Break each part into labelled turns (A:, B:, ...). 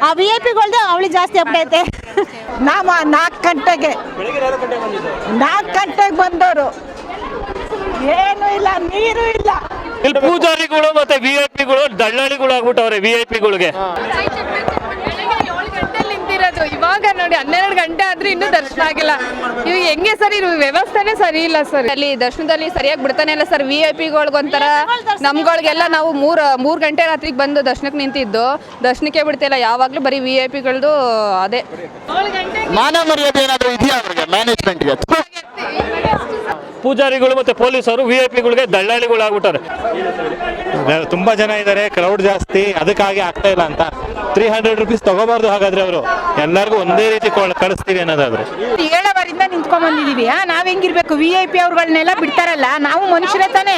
A: ಆ V I ಪಿಗಳ್ದು ಅವಳಿ ಜಾಸ್ತಿ ಅಪ್ಡೈತೆ
B: ನಾವು ನಾಲ್ಕು ಗಂಟೆಗೆ. ನಾಲ್ಕು ಗಂಟೆಗೆ ಬಂದವರು ಏನು ಇಲ್ಲ ನೀರು ಇಲ್ಲ.
C: ಇಲ್ಲಿ ಪೂಜಾರಿಗಳು ಮತ್ತೆ ವಿ ಐ ಪಿಗಳು ದಳ್ಳಾಳಿಗಳು ಆಗ್ಬಿಟ್ಟವ್ರೆ ವಿ ಐ ಪಿಗಳಿಗೆ
D: ನೋಡಿ ಹನ್ನೆರಡು ಗಂಟೆ ಆದ್ರೆ ಇನ್ನೂ ದರ್ಶನ ಆಗಿಲ್ಲ. ಇವ್ ಹೆಂಗೆ ಸರ್ ಇವ್ ವ್ಯವಸ್ಥೆನೇ ಸರಿ ಇಲ್ಲ ಸರ್. ಅಲ್ಲಿ ದರ್ಶನದಲ್ಲಿ ಸರಿಯಾಗಿ ಬಿಡ್ತಾನೆ ಇಲ್ಲ ಸರ್. ವಿ ಐ ಪಿಗಳಿಗೊಂಥರ ನಮ್ಗಳಿಗೆಲ್ಲ ನಾವು ಮೂರ್ ಮೂರ್ ಗಂಟೆ ರಾತ್ರಿಗೆ ಬಂದು ದರ್ಶನಕ್ಕೆ ನಿಂತಿದ್ದು. ದರ್ಶನಕ್ಕೆ ಬಿಡ್ತಿಲ್ಲ. ಯಾವಾಗ್ಲೂ ಬರೀ ವಿ ಐ ಪಿಗಳದು ಅದೇ.
E: ಮಾನವ ಮರ್ಯಾದೆ ಏನಾದರೂ ಇದೆಯಾ ಅವ್ರಿಗೆ? ಮ್ಯಾನೇಜ್ಮೆಂಟ್ಗೆ
C: ಪೂಜಾರಿಗಳು ಮತ್ತೆ ಪೊಲೀಸರು ವಿ ಐ ಪಿಗಳಿಗೆ ದಳ್ಳಾಳಿಗಳು ಆಗ್ಬಿಟ್ಟಾರೆ
F: ತುಂಬಾ ಜನ ಇದ್ದಾರೆ ಕ್ರೌಡ್ ಜಾಸ್ತಿ ಅದಕ್ಕಾಗಿ ಆಗ್ತಾ ಇಲ್ಲ ಅಂತ. ತ್ರೀ ಹಂಡ್ರೆಡ್ ರುಪೀಸ್ ತಗೋಬಾರ್ದು ಹಾಗಾದ್ರೆ ಅವರು. ಎಲ್ಲರಿಗೂ ಒಂದೇ ರೀತಿ ಕೊಳ್- ಕಳಿಸ್ತೀವಿ ಅನ್ನೋದಾದ್ರೆ.
B: ಏಳವರಿಂದ ನಾವು ಬಂದಿದೀವಿ ನಾವ್ ಹೆಂಗಿರ್ಬೇಕು? ವಿ ಐ ಪಿ ಅವ್ರಗಳನ್ನೆಲ್ಲ ಬಿಡ್ತಾರಲ್ಲ ನಾವು ಮನುಷ್ಯರೇ ತಾನೇ?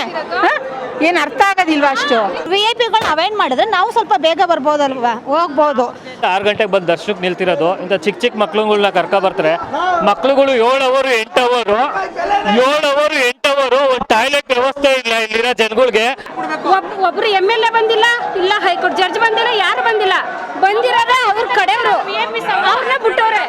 B: ಏನು ಏನ್ ಅರ್ಥ ಆಗೋದಿಲ್ವಾ ಅಷ್ಟು?
A: ವಿ ಐ ಪಿಗಳನ್ನ ಅವಾಯ್ಡ್ ಮಾಡಿದ್ರೆ ನಾವು ಸ್ವಲ್ಪ ಬೇಗ ಬರ್ಬೋದಲ್ವಾ? ಹೋಗ್ಬೋದು.
C: ಆರು ಗಂಟೆಗೆ ಬಂದು ದರ್ಶನಕ್ಕೆ ನಿಲ್ತಿರೋದು. ಇಂಥ ಚಿಕ್ಕ ಚಿಕ್ಕ ಮಕ್ಳುಗಳನ್ನ ಕರ್ಕೊ ಬರ್ತಾರೆ. ಮಕ್ಳುಗಳು ಏಳು ಅವರು ಎಂಟು ಅವರು ಏಳು ಅವರು ಎಂಟು ಅವರು ಒಂದು ಟಾಯ್ಲೆಟ್ ವ್ಯವಸ್ಥೆ ಇಲ್ಲ ಇಲ್ಲಿರೋ ಜನಗಳಿಗೆ.
G: ಒಬ್ರು ಎಂ ಎಲ್ ಎ ಬಂದಿಲ್ಲ ಇಲ್ಲ ಹೈಕೋರ್ಟ್ ಜಡ್ಜ್ ಬಂದಿಲ್ಲ ಯಾರು ಬಂದಿಲ್ಲ. ಬಂದಿರೋದೇ ಅವ್ರ ಕಡೆಯವರು. ಅವ್ರನ್ನ ಬಿಟ್ಟವ್ರೆ.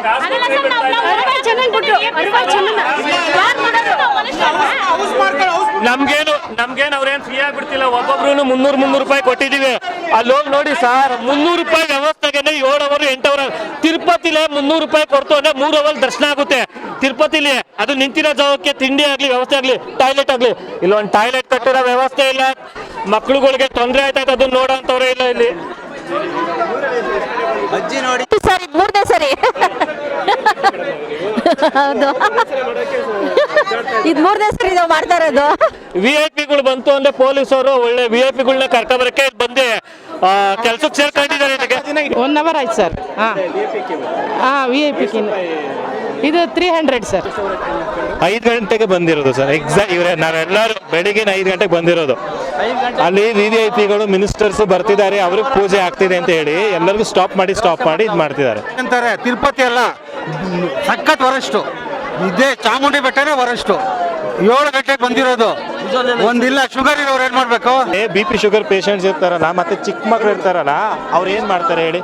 C: ನಮ್ಗೇನು ನಮ್ಗೇನು ಅವ್ರೇನು ಫ್ರೀ ಆಗ್ಬಿಡ್ತಿಲ್ಲ. ಒಬ್ಬೊಬ್ರು ಮುನ್ನೂರ್ ಮುನ್ನೂರು ರೂಪಾಯಿ ಕೊಟ್ಟಿದೀವಿ ಅಲ್ಲಿ ಹೋಗಿ ನೋಡಿ ಸರ್, ಮುನ್ನೂರು ರೂಪಾಯಿ ವ್ಯವಸ್ಥೆಗೆ ಏಳು ಅವರ್ ಎಂಟು ಅವರ್ ತಿರುಪತಿಲೆ ಮುನ್ನೂರು ರೂಪಾಯಿ ಕೊಡ್ತು ಅಂದ್ರೆ ಮೂರು ಅವರ್ ದರ್ಶನ ಆಗುತ್ತೆ. ತಿರುಪತಿಲಿ, ಅದು ನಿಂತಿರೋ ಜಾಗಕ್ಕೆ ತಿಂಡಿ ಆಗ್ಲಿ, ವ್ಯವಸ್ಥೆ ಆಗ್ಲಿ ಟಾಯ್ಲೆಟ್ ಆಗ್ಲಿ. ಇಲ್ಲಿ ಒಂದು ಟಾಯ್ಲೆಟ್ ಕಟ್ಟಿರೋ ವ್ಯವಸ್ಥೆ ಇಲ್ಲ. ಮಕ್ಳುಗಳಿಗೆ ತೊಂದರೆ ಆಯ್ತಾಯ್ತು ಅದನ್ನ ಇಲ್ಲ ಇಲ್ಲಿ
A: ಸರಿ ಮೂರನೇ ಸರಿ ಹೌದು. ಇದು ಮೂರನೇ ಸರಿ ನಾವು ಮಾಡ್ತಾ ಇರೋದು.
C: ವಿ ಐ ಪಿಗಳು ಬಂತು ಅಂದ್ರೆ ಪೊಲೀಸರು ಒಳ್ಳೆ ವಿ ಐ ಪಿಗಳನ್ನ ಕರ್ಕೊಬರಕ್ಕೆ ಬಂದೆ ಕೆಲ್ಸಕ್ಕೆ ಸೇರ್ಕೊಂಡಿದ್ದಾರೆ
B: ಒನ್ ಅವರ್ ಆಯ್ತು ಸರ್ ಹಾಂ. ಹಾಂ ವಿ ಐ ಪಿ ಇದು ತ್ರೀ ಹಂಡ್ರೆಡ್ ಸರ್
F: ಐದು ಗಂಟೆಗೆ ಬಂದಿರೋದು ಸರ್ ಎಕ್ಸಾಕ್ಟ್ ಇವರೇ ನಾವೆಲ್ಲರೂ ಬೆಳಿಗ್ಗೆ ಐದು ಗಂಟೆಗೆ ಬಂದಿರೋದು. ಅಲ್ಲಿ ವಿ ವಿ ಐ ಪಿಗಳು ಮಿನಿಸ್ಟರ್ಸ್ ಬರ್ತಿದ್ದಾರೆ ಅವ್ರಿಗೆ ಪೂಜೆ ಆಗ್ತಿದೆ ಅಂತ ಹೇಳಿ ಎಲ್ಲರಿಗೂ ಸ್ಟಾಪ್ ಮಾಡಿ ಸ್ಟಾಪ್ ಮಾಡಿ ಇದು ಮಾಡ್ತಿದ್ದಾರೆ.
E: ಅಂತಾರೆ ತಿರುಪತಿ ಅಲ್ಲ ಸಖತ್ ವರಷ್ಟು. ಇದೇ ಚಾಮುಂಡಿ ಬೆಟ್ಟನೇ ವರಷ್ಟು. ಏಳು ಗಂಟೆಗೆ ಬಂದಿರೋದು. ಒಂದಿಲ್ಲ ಶುಗರ್ ಇರೋರು ಏನ್ ಮಾಡ್ಬೇಕು?
F: ಬಿ ಪಿ ಶುಗರ್ ಪೇಷಂಟ್ಸ್ ಇರ್ತಾರಲ್ಲ ಮತ್ತೆ ಚಿಕ್ಕ ಮಕ್ಳು ಇರ್ತಾರಲ್ಲ ಅವ್ರು ಏನ್ ಮಾಡ್ತಾರೆ ಹೇಳಿ?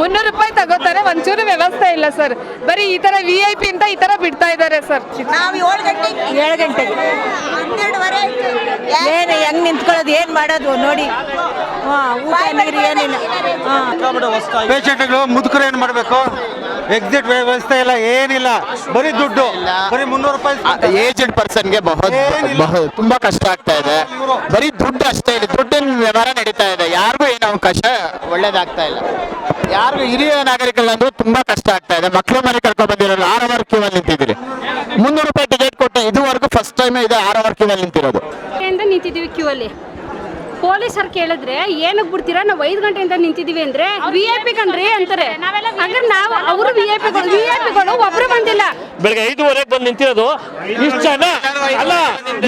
D: ಮುನ್ನೂರು ರೂಪಾಯಿ ತಗೋತಾರೆ ಒಂಚೂರು ವ್ಯವಸ್ಥೆ ಇಲ್ಲ ಸರ್. ಬರೀ ಈ ತರ ವಿ ಐ ಪಿ ಅಂತ ಈ ತರ ಬಿಡ್ತಾ ಇದ್ದಾರೆ ಸರ್.
B: ನಾವು ಏಳು ಗಂಟೆಗೆ ಏಳು ಗಂಟೆಗೆ ಏನು ಹೆಂಗ್ ನಿಂತ್ಕೊಳ್ಳೋದು ಏನು ಮಾಡೋದು ನೋಡಿ. ಹಾ ಊಟ ನೀರು ಏನಿಲ್ಲ. ಹಾಂ.
E: ಪೇಷಂಟ್ಗಳು ಮುದುಕರು ಏನ್ ಮಾಡ್ಬೇಕು? ಎಕ್ಸಿಟ್ ವ್ಯವಸ್ಥೆ ಇಲ್ಲ ಏನಿಲ್ಲ. ಬರೀ ದುಡ್ಡು. ಬರೀ ಮುನ್ನೂರು ರೂಪಾಯಿ
H: ಏಜೆಂಟ್ ಪರ್ಸನ್ಗೆ ಗೆ ಬಹು ತುಂಬಾ ಕಷ್ಟ ಆಗ್ತಾ ಇದೆ. ಬರೀ ದುಡ್ಡು ಅಷ್ಟೇ ಇದೆ ದುಡ್ಡಿನ ವ್ಯವಹಾರ ನಡೀತಾ ಇದೆ. ಯಾರಿಗೂ ಏನು ಅವಕಾಶ ಒಳ್ಳೇದಾಗ್ತಾ ಇಲ್ಲ. ಯಾರಿಗೂ ಹಿರಿಯ ನಾಗರಿಕರಿಗಂದ್ರೂ ತುಂಬಾ ಕಷ್ಟ ಆಗ್ತಾ ಇದೆ. ಮಕ್ಕಳು ಮನೆ ಕರ್ಕೊಂಡು ಬಂದಿರೋರು ಆರು ಅವರ್ ಕ್ಯೂ ಅಲ್ಲಿ ನಿಂತಿದ್ದೀರಿ. ಮುನ್ನೂರು ರೂಪಾಯಿ ಟಿಕೆಟ್ ಕೊಟ್ಟು ಇದುವರೆಗೂ ಫಸ್ಟ್ ಟೈಮ್ ಇದೆ ಆರು ಅವರ್ ಕ್ಯೂ ಅಲ್ಲಿ ನಿಂತಿರೋದು.
G: ನಿಂತಿದ್ದೀವಿ ಕ್ಯೂ ಅಲ್ಲಿ? ಪೊಲೀಸರು ಕೇಳಿದ್ರೆ ಏನಕ್ಕೆ ಬಿಡ್ತೀರಾ? ನಾವು ಐದು ಗಂಟೆಯಿಂದ ನಿಂತಿದ್ದೀವಿ ಅಂದ್ರೆ ವಿ ಐ ಪಿ ಕಣ್ರಿ ಅಂತಾರೆ. ಅಂದ್ರೆ ನಾವು ಅವರು ವಿ ಐ ಪಿಗಳು ವಿ ಐ ಪಿಗಳು ಒಬ್ರು ಬಂದಿಲ್ಲ.
C: ಬೆಳಗ್ಗೆ ಐದುವರೆಗೆ ಬಂದು ನಿಂತಿರೋದು. ಇಷ್ಟು ಜನ ಅಲ್ಲ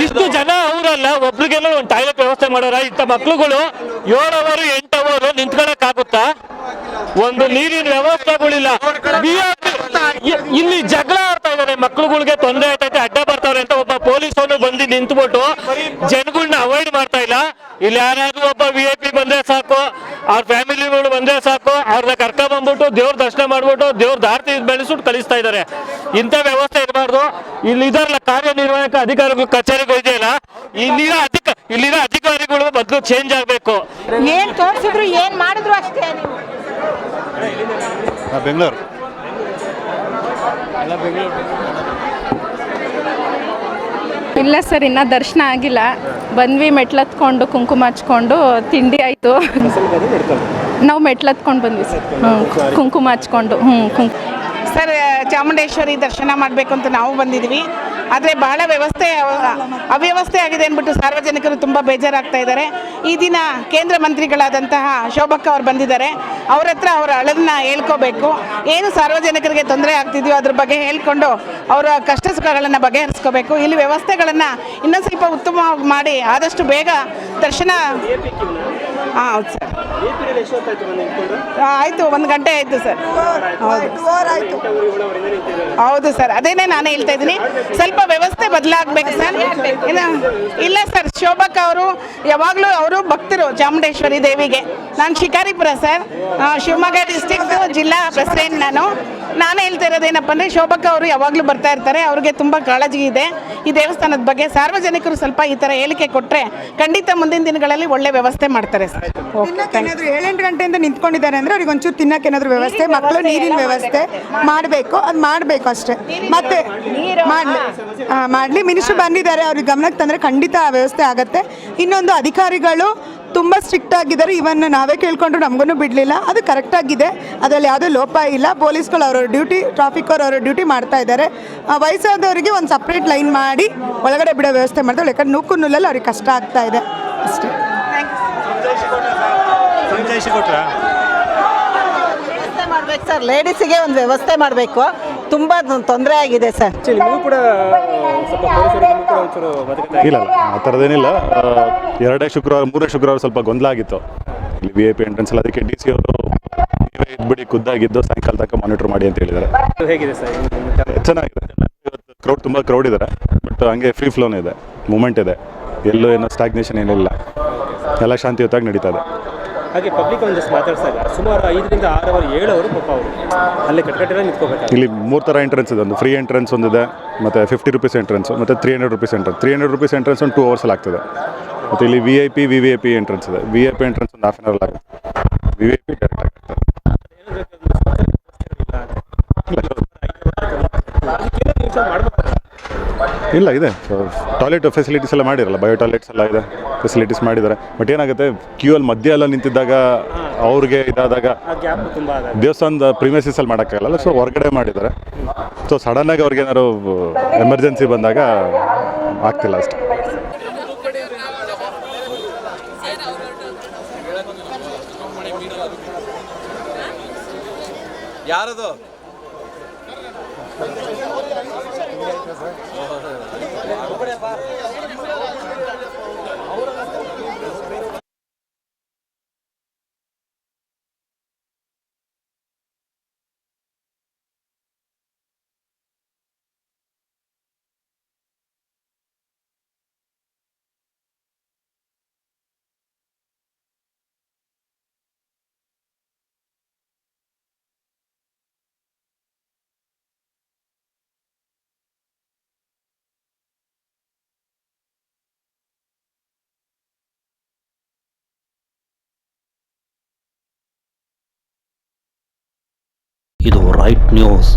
C: ಇಷ್ಟು ಜನ ಅವರಲ್ಲ ಒಬ್ರಿಗೆಲ್ಲ ಒಂದು ಟಾಯ್ಲೆಟ್ ವ್ಯವಸ್ಥೆ ಮಾಡೋರ ಇಂಥ ಮಕ್ಳುಗಳು ಏಳು ಅವರು ಎಂಟು ಅವರು ನಿಂತ್ಕೊಳಕ್ ಆಗುತ್ತಾ? ಒಂದು ನೀರಿನ ವ್ಯವಸ್ಥೆಗಳಿಲ್ಲ. ಇಲ್ಲಿ ಜಗಳ ಆಡ್ತಾ ಇದಾರೆ ಮಕ್ಳುಗಳಿಗೆ ತೊಂದರೆ ಆಗ್ತೈತೆ ಅಡ್ಡ ಬರ್ತಾವ್ರೆ ಅಂತ ಒಬ್ಬ ಪೊಲೀಸನು ಬಂದು ನಿಂತ್ಬಿಟ್ಟು ಜನಗಳನ್ನ ಅವಾಯ್ಡ್ ಮಾಡ್ತಾ ಇಲ್ಲ. ಇಲ್ಲಿ ಯಾರಾದ್ರೂ ಒಬ್ಬ ವಿ ಐ ಪಿ ಬಂದ್ರೆ ಸಾಕು ಅವ್ರ ಫ್ಯಾಮಿಲಿಗಳು ಬಂದ್ರೆ ಸಾಕು ಅವ್ರನ್ನ ಕರ್ಕ ಬಂದ್ಬಿಟ್ಟು ದೇವ್ರ ದರ್ಶನ ಮಾಡ್ಬಿಟ್ಟು ದೇವ್ರ ದಾರ್ತಿ ಬೆಳೆಸ್ಬಿಟ್ಟು ಕಳಿಸ್ತಾ ಇದ್ದಾರೆ ಇಂಥ ವ್ಯವಸ್ಥೆ ಇರಬಾರ್ದು. ಇಲ್ಲಿ ಇದಾರಲ್ಲ ಕಾರ್ಯನಿರ್ವಾಹಕ ಅಧಿಕಾರಿಗಳು ಕಚೇರಿಗೂ ಇದೆಯಲ್ಲ ಇಲ್ಲಿರೋ ಅಧಿಕ ಇಲ್ಲಿರೋ ಅಧಿಕಾರಿಗಳು ಬದಲು ಚೇಂಜ್ ಆಗಬೇಕು.
B: ಏನ್ ತೋರಿಸಿದ್ರು ಏನ್ ಮಾಡಿದ್ರು ಅಷ್ಟೇ ನೀವು?
F: ಬೆಂಗಳೂರು.
D: ಇಲ್ಲ ಸರ್, ಇನ್ನ ದರ್ಶನ ಆಗಿಲ್ಲ. ಬಂದ್ವಿ, ಮೆಟ್ಲತ್ಕೊಂಡು, ಕುಂಕುಮ ಹಚ್ಕೊಂಡು, ತಿಂಡಿ ಆಯ್ತು. ನಾವು ಮೆಟ್ಲತ್ಕೊಂಡು ಬಂದ್ವಿ ಸರ್. ಹ್ಞೂ ಕುಂಕುಮ ಹಚ್ಕೊಂಡು ಹ್ಞೂ ಕುಂಕು
B: ಸರ್, ಚಾಮುಂಡೇಶ್ವರಿ ದರ್ಶನ ಮಾಡಬೇಕು ಅಂತ ನಾವು ಬಂದಿದ್ವಿ. ಆದರೆ ಬಹಳ ವ್ಯವಸ್ಥೆ, ಅವ್ಯವಸ್ಥೆ ಆಗಿದೆ ಅಂದ್ಬಿಟ್ಟು ಸಾರ್ವಜನಿಕರು ತುಂಬ ಬೇಜಾರಾಗ್ತಾ ಇದ್ದಾರೆ. ಈ ದಿನ ಕೇಂದ್ರ ಮಂತ್ರಿಗಳಾದಂತಹ ಶೋಭಕ್ಕ ಅವರು ಬಂದಿದ್ದಾರೆ. ಅವ್ರ ಹತ್ರ ಅವರ ಅಳದನ್ನ ಹೇಳ್ಕೋಬೇಕು. ಏನು ಸಾರ್ವಜನಿಕರಿಗೆ ತೊಂದರೆ ಆಗ್ತಿದೆಯೋ ಅದ್ರ ಬಗ್ಗೆ ಹೇಳ್ಕೊಂಡು ಅವರ ಕಷ್ಟ ಸುಖಗಳನ್ನು ಬಗೆಹರಿಸ್ಕೋಬೇಕು. ಇಲ್ಲಿ ವ್ಯವಸ್ಥೆಗಳನ್ನು ಇನ್ನೊಂದು ಸ್ವಲ್ಪ ಉತ್ತಮವಾಗಿ ಮಾಡಿ ಆದಷ್ಟು ಬೇಗ ದರ್ಶನ ಹಾಂ ಹೌದು ಸರ್. ಆಯ್ತು ಒಂದು ಗಂಟೆ ಆಯ್ತು ಸರ್. ಹೌದು. ಸರ್ ಅದೇನೆ ನಾನು ಹೇಳ್ತಾ ಇದ್ದೀನಿ. ಸ್ವಲ್ಪ ವ್ಯವಸ್ಥೆ ಬದಲಾಗಬೇಕು ಸರ್. ಇಲ್ಲ ಇಲ್ಲ ಸರ್ ಶೋಭಕ್ ಅವರು ಯಾವಾಗಲೂ ಅವರು ಭಕ್ತರು ಚಾಮುಂಡೇಶ್ವರಿ ದೇವಿಗೆ. ನಾನು ಶಿಕಾರಿಪುರ ಸರ್. ಶಿವಮೊಗ್ಗ ಡಿಸ್ಟಿಕ್ ಜಿಲ್ಲಾ ಪ್ರೆಸಿಡೆಂಟ್ ನಾನು. ನಾನು ಹೇಳ್ತಾ ಇರೋದೇನಪ್ಪ ಅಂದರೆ ಶೋಭಕ್ಕ ಅವರು ಯಾವಾಗಲೂ ಬರ್ತಾ ಇರ್ತಾರೆ. ಅವ್ರಿಗೆ ತುಂಬ ಕಾಳಜಿ ಇದೆ. ಈ ದೇವಸ್ಥಾನದ ಬಗ್ಗೆ ಸಾರ್ವಜನಿಕರು ಸ್ವಲ್ಪ ಈ ಥರ ಹೇಳಿಕೆ ಕೊಟ್ಟರೆ ಖಂಡಿತ ಮುಂದಿನ ದಿನಗಳಲ್ಲಿ ಒಳ್ಳೆ ವ್ಯವಸ್ಥೆ ಮಾಡ್ತಾರೆ ಸರ್. ಓಕೆ ಥ್ಯಾಂಕ್
I: ಏನಾದ್ರು ಏಳೆಂಟು ಗಂಟೆಯಿಂದ ನಿಂತ್ಕೊಂಡಿದ್ದಾರೆ ಅಂದ್ರೆ ಅವ್ರಿಗೆ ಒಂಚೂರು ತಿನ್ನಕ್ಕೆ ಏನಾದ್ರು ವ್ಯವಸ್ಥೆ ಮಕ್ಕಳು ನೀರಿನ ವ್ಯವಸ್ಥೆ ಮಾಡಬೇಕು ಅದು ಮಾಡಬೇಕು ಅಷ್ಟೇ. ಮತ್ತೆ ಮಾಡಲಿ ಮಾಡಲಿ. ಮಿನಿಸ್ಟ್ರು ಬಂದಿದ್ದಾರೆ ಅವ್ರಿಗೆ ಗಮನಕ್ಕೆ ತಂದರೆ ಖಂಡಿತ ಆ ವ್ಯವಸ್ಥೆ ಆಗತ್ತೆ. ಇನ್ನೊಂದು ಅಧಿಕಾರಿಗಳು ತುಂಬ ಸ್ಟ್ರಿಕ್ಟ್ ಆಗಿದ್ದಾರೆ. ಇವನ್ ನಾವೇ ಕೇಳ್ಕೊಂಡ್ರು ನಮಗೂ ಬಿಡಲಿಲ್ಲ. ಅದು ಕರೆಕ್ಟಾಗಿದೆ ಅದರಲ್ಲಿ ಯಾವುದೇ ಲೋಪ ಇಲ್ಲ. ಪೊಲೀಸ್ಗಳು ಅವ್ರವ್ರ ಡ್ಯೂಟಿ ಟ್ರಾಫಿಕ್ ಅವರ ಅವ್ರ ಡ್ಯೂಟಿ ಮಾಡ್ತಾ ಇದ್ದಾರೆ. ಆ, ವಯಸ್ಸಾದವರಿಗೆ ಒಂದು ಸಪ್ರೇಟ್ ಲೈನ್ ಮಾಡಿ ಒಳಗಡೆ ಬಿಡೋ ವ್ಯವಸ್ಥೆ ಮಾಡ್ತಾರೆ. ಯಾಕಂದ್ರೆ ನೂಕು ನುಲ್ಲಲ್ಲಿ ಅವ್ರಿಗೆ ಕಷ್ಟ ಆಗ್ತಾ ಇದೆ. ಅಷ್ಟೇ.
J: ಮಾಡ್ಬೇಕು ಸರ್. ಲೇಡೀಸಿಗೆ ಒಂದು ವ್ಯವಸ್ಥೆ ಮಾಡಬೇಕು. ತುಂಬ ತೊಂದರೆ ಆಗಿದೆ ಸರ್.
K: ಇಲ್ಲ ಇಲ್ಲ ಆ ಥರದ್ದೇನಿಲ್ಲ. ಆ, ಎರಡೇ ಶುಕ್ರವಾರ ಮೂರೇ ಶುಕ್ರವಾರ ಸ್ವಲ್ಪ ಗೊಂದಲ ಆಗಿತ್ತು. ಇಲ್ಲಿ ವಿ ಐ ಪಿ ಎಂಟ್ರೆನ್ಸ್ ಅಲ್ಲಿ ಅದಕ್ಕೆ ಡಿ ಸಿ ಅವರು ನೀವೇ ಇದ್ಬಿಡಿ ಖುದ್ದಾಗಿದ್ದು ಸಾಯಂಕಾಲ ತನಕ ಮಾನಿಟರ್ ಮಾಡಿ ಅಂತ ಹೇಳಿದ್ದಾರೆ.
C: ಹೇಗಿದೆ ಸರ್?
K: ಚೆನ್ನಾಗಿದೆ. ಇವತ್ತು ಕ್ರೌಡ್ ತುಂಬ ಕ್ರೌಡ್ ಇದ್ದಾರೆ ಬಟ್ ಹಂಗೆ ಫ್ರೀ ಫ್ಲೋನೇ ಇದೆ ಮೂಮೆಂಟ್ ಇದೆ. ಎಲ್ಲೂ ಏನೋ ಸ್ಟಾಗ್ನೇಷನ್ ಏನಿಲ್ಲ. ಎಲ್ಲ ಶಾಂತಿಯುತವಾಗಿ ನಡೀತಾ ಇದೆ.
C: ಹಾಗೆ ಪಬ್ಲಿಕ್ ಒಂದಷ್ಟು ಇದ್ದಾರೆ. ಸುಮಾರು ಐದರಿಂದ ಆರು ಅವರು ಏಳು ಅವರು ಪಾಪ ಅವರು. ಅಲ್ಲಿ ಕಟ್ಕಟ್ಟೆಲ್ಲ ನಿಂತ್ಕೋಬೇಕು
K: ಇಲ್ಲಿ ಮೂರು ಥರ ಎಂಟ್ರೆನ್ಸ್ ಇದೆ. ಒಂದು ಫ್ರೀ ಎಂಟ್ರೆನ್ಸ್ ಒಂದಿದೆ ಮತ್ತು ಫಿಫ್ಟಿ ರುಪೀಸ್ ಎಂಟ್ರೆನ್ಸ್ ಮತ್ತು three hundred rupees entrance three hundred rupees entrance ಒಂದು ಟೂ ಅವರ್ಸ್ ಆಗ್ತದೆ. ಮತ್ತು ಇಲ್ಲಿ V I P V V I P entrance ಇದೆ. ವಿ ಐ ಪಿ ಎಂಟ್ರೆನ್ಸ್ ಒಂದು ಹಾಫ್ ಆನ್ ಅವರ್ ಆಗುತ್ತೆ ವಿ ಐ ಪಿ ಡೈರೆಕ್ಟ್ ಇಲ್ಲ ಇದೆ. ಟಾಯ್ಲೆಟ್ ಫೆಸಿಲಿಟೀಸ್ ಎಲ್ಲ ಮಾಡಿರಲ್ಲ ಬಯೋ ಟಾಯ್ಲೆಟ್ಸ್ ಎಲ್ಲ ಇದೆ ಫೆಸಿಲಿಟೀಸ್ ಮಾಡಿದ್ದಾರೆ. ಬಟ್ ಏನಾಗುತ್ತೆ ಕ್ಯೂ ಅಲ್ಲಿ ಮಧ್ಯೆ ಎಲ್ಲ ನಿಂತಿದ್ದಾಗ ಅವ್ರಿಗೆ ಇದಾದಾಗ
C: ಗ್ಯಾಪ್ ತುಂಬ ಅದ
K: ದೇವಸ್ಥಾನದ ಪ್ರಿಮೈಸಸ್ ಅಲ್ಲಿ ಮಾಡೋಕ್ಕಾಗಲ್ಲ ಸೊ ಹೊರಗಡೆ ಮಾಡಿದ್ದಾರೆ. ಸೊ ಸಡನ್ನಾಗಿ ಅವ್ರಿಗೆ ಏನಾದ್ರು ಎಮರ್ಜೆನ್ಸಿ ಬಂದಾಗ ಆಗ್ತಿಲ್ಲ ಅಷ್ಟೇ.
E: ಯಾರದು? 이야기 하.
L: ಇದು ರೈಟ್ ನ್ಯೂಸ್